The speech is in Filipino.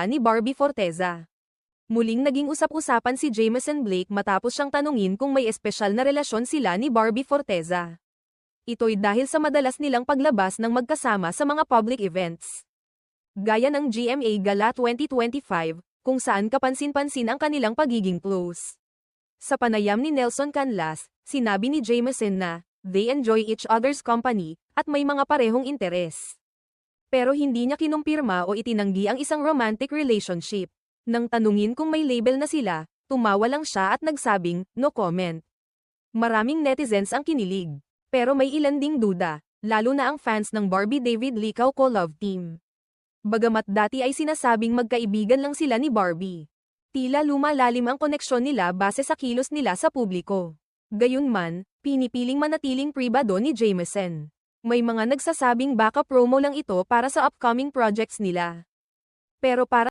ni Barbie Forteza. Muling naging usap-usapan si Jameson Blake matapos siyang tanungin kung may espesyal na relasyon sila ni Barbie Forteza. Ito'y dahil sa madalas nilang paglabas ng magkasama sa mga public events. Gaya ng GMA Gala 2025, kung saan kapansin-pansin ang kanilang pagiging close. Sa panayam ni Nelson Canlas, sinabi ni Jameson na, they enjoy each other's company, at may mga parehong interes. Pero hindi niya kinumpirma o itinanggi ang isang romantic relationship. Nang tanungin kung may label na sila, tumawa lang siya at nagsabing, no comment. Maraming netizens ang kinilig. Pero may ilan ding duda, lalo na ang fans ng Barbie David Licao co-love team. Bagamat dati ay sinasabing magkaibigan lang sila ni Barbie. Tila lumalalim ang koneksyon nila base sa kilos nila sa publiko. Gayunman, pinipiling manatiling pribado ni Jameson. May mga nagsasabing baka promo lang ito para sa upcoming projects nila. Pero para